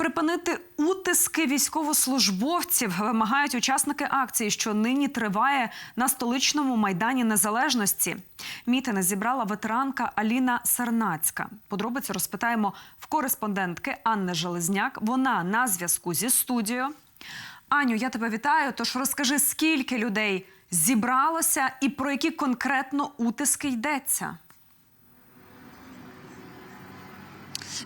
Припинити утиски військовослужбовців вимагають учасники акції, що нині триває на столичному майдані Незалежності. Мітини зібрала ветеранка Аліна Сарнацька. Подробиці розпитаємо в кореспондентки Анни Железняк. Вона на зв'язку зі студією. Аню, я тебе вітаю. Тож розкажи, скільки людей зібралося і про які конкретно утиски йдеться.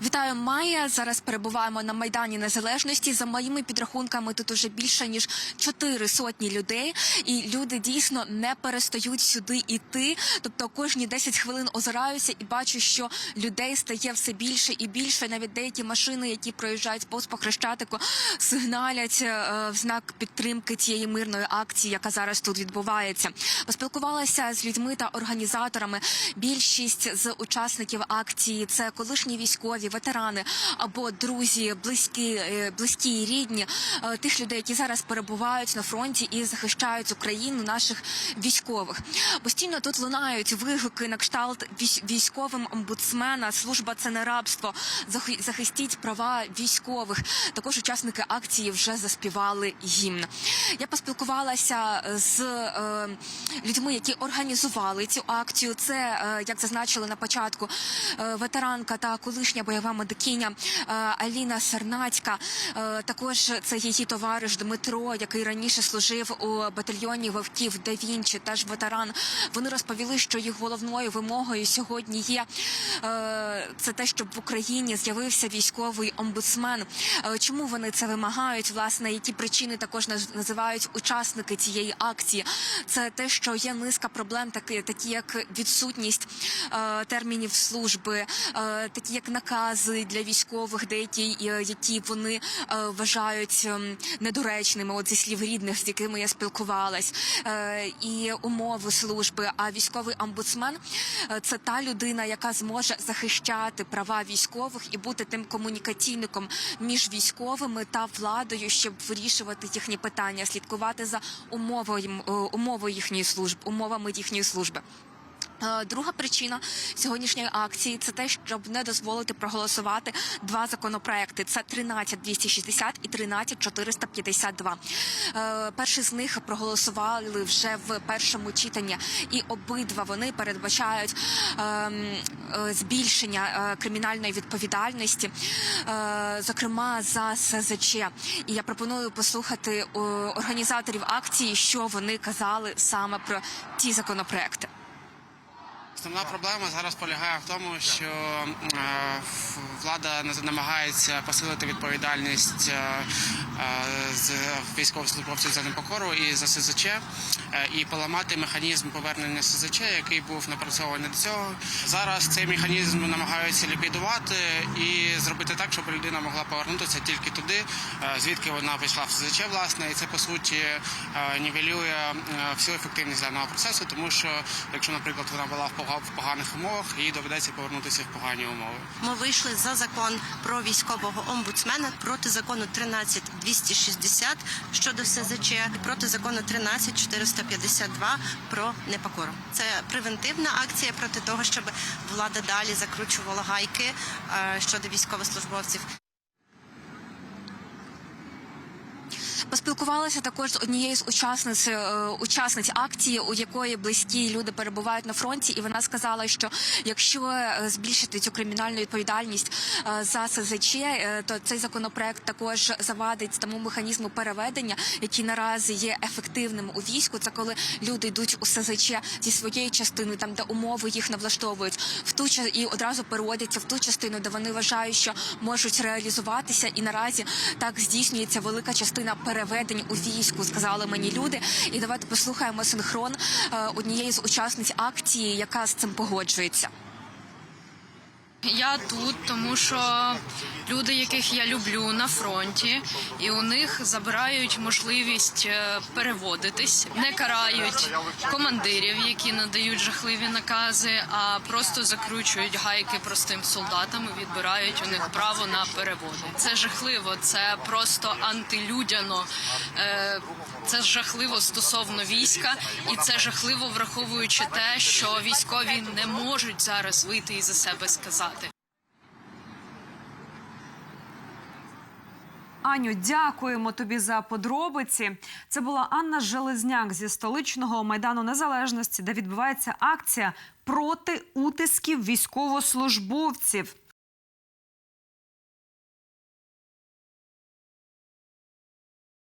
Вітаю, Майя. Зараз перебуваємо на майдані Незалежності. За моїми підрахунками тут уже більше ніж чотири сотні людей, і люди дійсно не перестають сюди йти. Тобто кожні 10 хвилин озираюся і бачу, що людей стає все більше і більше. Навіть деякі машини, які проїжджають повз по хрещатику, сигналять е, в знак підтримки цієї мирної акції, яка зараз тут відбувається. Поспілкувалася з людьми та організаторами. Більшість з учасників акції це колишні військові, ветерани або друзі, близькі, е, близькі і рідні е, тих людей, які зараз перебувають на фронті і захищають Україну, наших військових. Постійно тут лунають вигуки на кшталт військ- військовим омбудсмена. Служба це не рабство. Захи- захистіть права військових. Також учасники акції вже заспівали гімн. Я поспілкувалася з е, людьми, які організували цю акцію. Це е, як зазначили на початку, е, ветеранка та колишня бойова медикиня е, Аліна Сарнацька. Е, також це її товариш Дмитро, який раніше служив у батальйоні вовків да Вінчі, теж ветеран. Вони розповіли, що їх головною вимогою сьогодні є е, це те, щоб в Україні з'явився військовий омбудсмен. Чому вони це вимагають? Власне, які причини також наз- називають учасники цієї акції? Це те, що є низка проблем, такі, такі як відсутність термінів служби, такі як накази для військових, деякі які вони е, вважають ем, недоречними. От зі слів рідних, з якими я спілкувалась, е, і умови служби. А військовий омбудсмен е, це та людина, яка зможе захищати права військових і бути тим комунікаційником між військовими та владою, щоб вирішувати їхні питання, слідкувати за умовою, умовою їхньої служби, умовами їхньої служби. Е, Друга причина сьогоднішньої акції це те, щоб не дозволити проголосувати два законопроекти: це 13260 і 13452. Е, Перший з них проголосували вже в першому читанні, і обидва вони передбачають ем, е, збільшення кримінальної відповідальності, зокрема за СЗЧ. І я пропоную послухати організаторів акції, що вони казали саме про ті законопроекти. Основна проблема зараз полягає в тому, що е, влада наз- намагається посилити відповідальність е, е, з військовослужбовців за непокору і за СЗЧ, і поламати механізм повернення СЗЧ, який був напрацьований до цього. Зараз цей механізм намагаються ліквідувати і зробити так, щоб людина могла повернутися тільки туди, е, звідки вона пішла в СЗЧ, власне, і це по суті е, нівелює е, всю ефективність даного процесу, тому що якщо, наприклад, вона була в пога- в поганих умовах, їй доведеться повернутися в погані умови. Ми вийшли за закон про військового омбудсмена проти закону 13260 щодо СЗЧ, проти закону 13452 про непокору. Це превентивна акція проти того, щоб влада далі закручувала гайки е, щодо військовослужбовців. Поспілкувалася також з однією з учасниць е, учасниць акції, у якої близькі люди перебувають на фронті, і вона сказала, що якщо е, збільшити цю кримінальну відповідальність е, за СЗЧ, то цей законопроект також завадить тому механізму переведення, який наразі є ефективним у війську. Це коли люди йдуть у СЗЧ зі своєї частини, там де умови їх не влаштовують, в ту і одразу переводяться в ту частину, де вони вважають, що можуть реалізуватися, і наразі так здійснюється велика частина переведень у війську, сказали мені люди. І давайте послухаємо синхрон е, однієї з учасниць акції, яка з цим погоджується. Я тут, тому що люди, яких я люблю на фронті, і у них забирають можливість е, переводитись, не карають командирів, які надають жахливі накази, а просто закручують гайки простим солдатам і відбирають у них право на переводи. Це жахливо, це просто антилюдяно. Е, Це жахливо стосовно війська, і це жахливо враховуючи те, що військові не можуть зараз вийти і за себе сказати. Аню, дякуємо тобі за подробиці. Це була Анна Железняк зі столичного майдану незалежності, де відбувається акція проти утисків військовослужбовців.